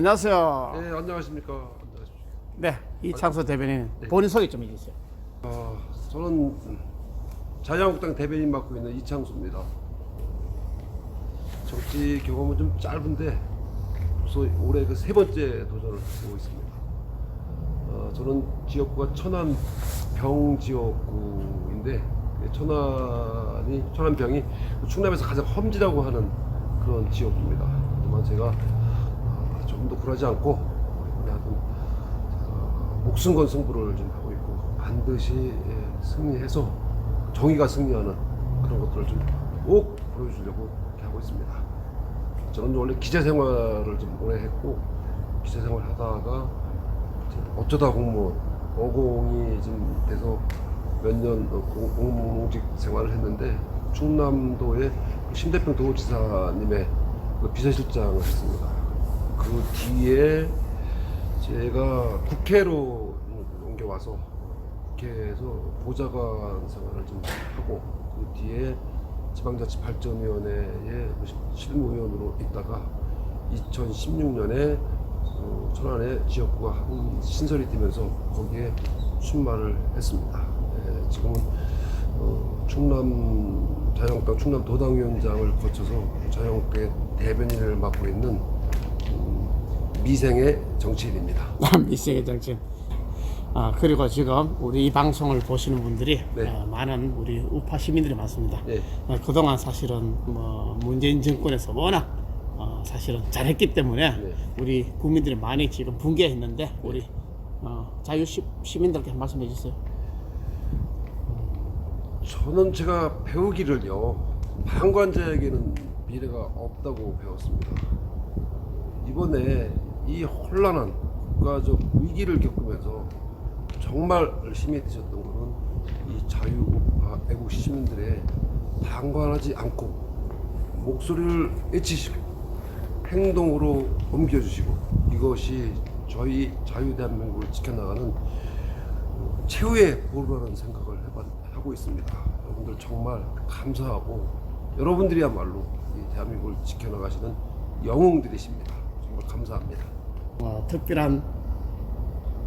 안녕하세요. 네, 안녕하십니까. 안녕하십니까. 네, 이창수 대변인 네. 본인 소개 좀 해주세요. 아, 저는 자유한국당 대변인 맡고 있는 이창수입니다. 정치 경험은 좀 짧은데 벌써 올해 그 세 번째 도전을 하고 있습니다. 어, 저는 지역구가 천안 병 지역구인데 그 천안이 천안병이 충남에서 가장 험지라고 하는 그런 지역구입니다. 하지만 제가 어, 조금 더 굴하지 않고 하여튼 어, 목숨 건 승부를 좀 하고 있고 반드시 예, 승리해서 정의가 승리하는 그런 것들을 좀 꼭 보여주려고 이렇게 하고 있습니다. 저는 원래 기자 생활을 좀 오래 했고 기자 생활 하다가 어쩌다 공무원 어공이 좀 돼서 몇 년 공무직 생활을 했는데 충남도의 그 심대평 도지사님의 그 비서실장을 했습니다. 그 뒤에 제가 국회로 옮겨와서 국회에서 보좌관 생활을 좀 하고 그 뒤에 지방자치 발전위원회의 실무위원으로 있다가 2016년에 어, 천안에 지역구가 한 신설이 되면서 거기에 출마를 했습니다. 예, 지금은 어, 충남 자유한국당 충남 도당위원장을 거쳐서 자유한국당의 대변인을 맡고 있는 음, 미생의 정치인입니다. 미세의 정치. 아 그리고 지금 우리 이 방송을 보시는 분들이 네. 어, 많은 우리 우파 시민들이 많습니다. 네. 어, 그동안 사실은 뭐 문재인 정권에서 워낙 어, 사실은 잘했기 때문에 네. 우리 국민들이 많이 지금 붕괴했는데 우리 어, 자유 시, 시민들께 한 말씀 해 주세요. 저는 제가 배우기를요 방관자에게는 미래가 없다고 배웠습니다. 이번에 이 혼란한 국가적 위기를 겪으면서 정말 열심히 드셨던 거는 이 자유우파 애국 시민들의 방관하지 않고 목소리를 외치시고 행동으로 옮겨주시고 이것이 저희 자유 대한민국을 지켜나가는 최후의 보루라는 생각을 하고 있습니다. 여러분들 정말 감사하고 여러분들이야말로 이 대한민국을 지켜나가시는 영웅들이십니다. 정말 감사합니다. 뭐 특별한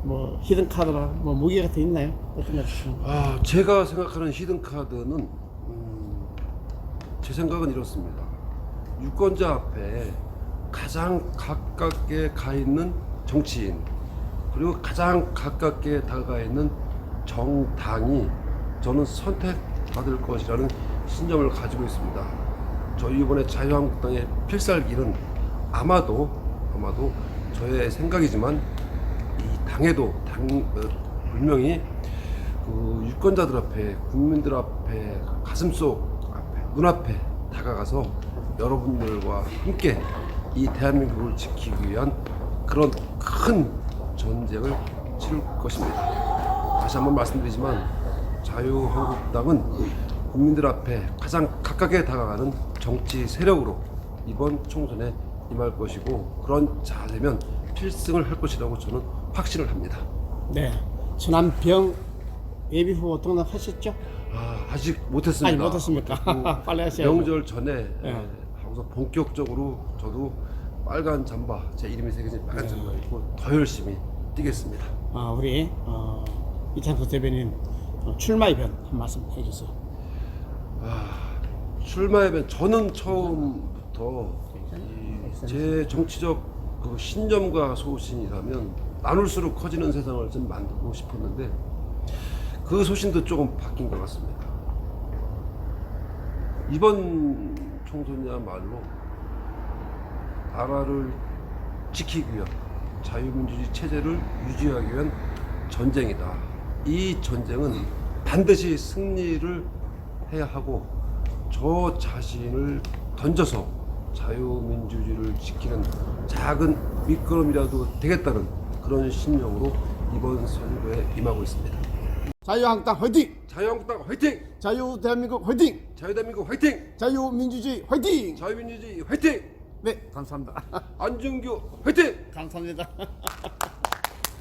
뭐 히든 카드나 뭐 무기 같은 게 있나요? 어떤 거 주시면? 아, 제가 생각하는 히든 카드는 음, 제 생각은 이렇습니다. 유권자 앞에 가장 가깝게 가 있는 정치인 그리고 가장 가깝게 다가 있는 정당이 저는 선택받을 것이라는 신념을 가지고 있습니다. 저희 이번에 자유한국당의 필살기는 아마도 아마도 저의 생각이지만 이 당에도 당 어, 분명히 그 유권자들 앞에 국민들 앞에 가슴속 앞에 눈앞에 다가가서 여러분들과 함께 이 대한민국을 지키기 위한 그런 큰 전쟁을 치를 것입니다. 다시 한번 말씀드리지만 자유한국당은 국민들 앞에 가장 가깝게 다가가는 정치 세력으로 이번 총선에 임할 것이고 그런 자되면 필승을 할 것이라고 저는 확신을 합니다. 네. 천안병 예비 후보 등록하셨죠? 아, 아직 못했습니다. 아니 못했습니까? 빨리 하셔야죠. 명절 전에 네. 예, 하고서 본격적으로 저도 빨간 잠바 제 이름이 새겨진 빨간 네. 잠바 입고 더 열심히 뛰겠습니다. 아, 우리 어, 이창수 대변인 어, 출마 이변 한 말씀 해주세요. 출마하면 저는 처음부터 이, 제 정치적 그 신념과 소신이라면 나눌수록 커지는 세상을 좀 만들고 싶었는데 그 소신도 조금 바뀐 것 같습니다. 이번 총선이야말로 나라를 지키기 위한 자유민주주의 체제를 유지하기 위한 전쟁이다. 이 전쟁은 반드시 승리를 해야 하고 저 자신을 던져서 자유민주주의를 지키는 작은 밑거름이라도 되겠다는 그런 신념으로 이번 선거에 임하고 있습니다. 자유한국당 화이팅! 자유한국당 화이팅! 자유 대한민국 화이팅! 자유대한민국 화이팅! 자유민주주의 화이팅! 자유민주주의 화이팅! 네, 감사합니다. 안준규 화이팅! 감사합니다.